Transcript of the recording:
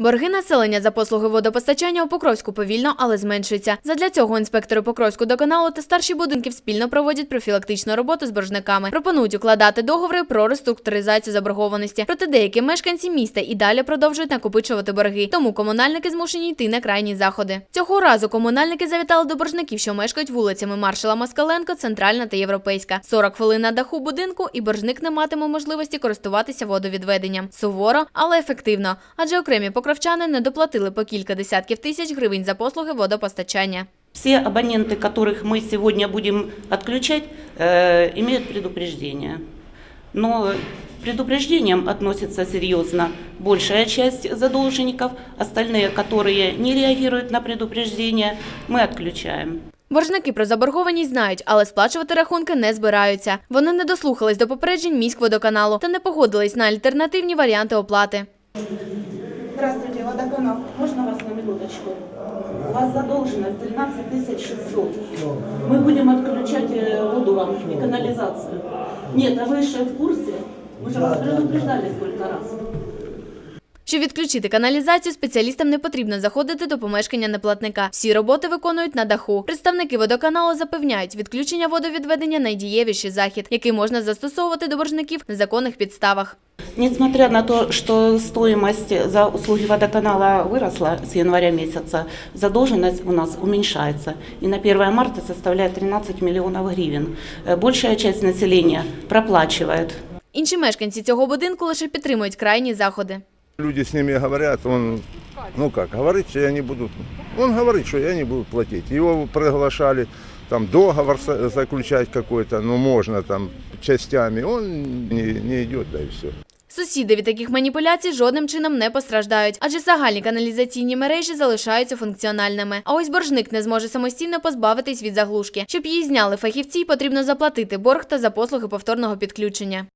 Борги населення за послуги водопостачання у Покровську повільно, але зменшуються. Задля цього інспектори Покровську доканалу та старші будинків спільно проводять профілактичну роботу з боржниками. Пропонують укладати договори про реструктуризацію заборгованості. Проте деякі мешканці міста і далі продовжують накопичувати борги. Тому комунальники змушені йти на крайні заходи. Цього разу комунальники завітали до боржників, що мешкають вулицями Маршала Москаленко, Центральна та Європейська. 40 хвилин на даху будинку, і боржник не матиме можливості користуватися водовідведенням. Суворо, але ефективно, адже окремі покровчани не доплатили по кілька десятків тисяч гривень за послуги водопостачання. Все абоненты, которых мы сегодня будем отключать, э, имеют предупреждение. Но предупреждением относится серьезно большая часть задолженников, остальные, которые не реагируют на предупреждение, мы отключаем. Боржники про заборгованість знають, але сплачувати рахунки не збираються. Вони не дослухались до попереджень міськводоканалу та не погодились на альтернативні варіанти оплати. Здравствуйте, водоканал. Можно вас на минуточку? У вас задолженность 13 600. Мы будем отключать э, воду вам и канализацию. Нет, а вы же в курсе? Мы же вас предупреждали сколько раз. Щоб відключити каналізацію, спеціалістам не потрібно заходити до помешкання неплатника. Всі роботи виконують на даху. Представники водоканалу запевняють, відключення водовідведення найдієвіший захід, який можна застосовувати до боржників на законних підставах. Несмотря на то, что стоимость за услуги водоканала выросла с января месяца, задолженность у нас уменьшается. И на 1 марта составляет 13 миллионов гривен. Э, Большая часть населения проплачивает. Інші мешканці цього будинку лише підтримують крайні заходи. Люди с ними говорят, он, ну как, говорит, что я не буду, он говорит, что я не буду платить. Его приглашали там договор заключать какой-то, ну можно там частями, он не, не идет, да и все. Сусіди від таких маніпуляцій жодним чином не постраждають, адже загальні каналізаційні мережі залишаються функціональними. А ось боржник не зможе самостійно позбавитись від заглушки. Щоб її зняли фахівці, потрібно заплатити борг та за послуги повторного підключення.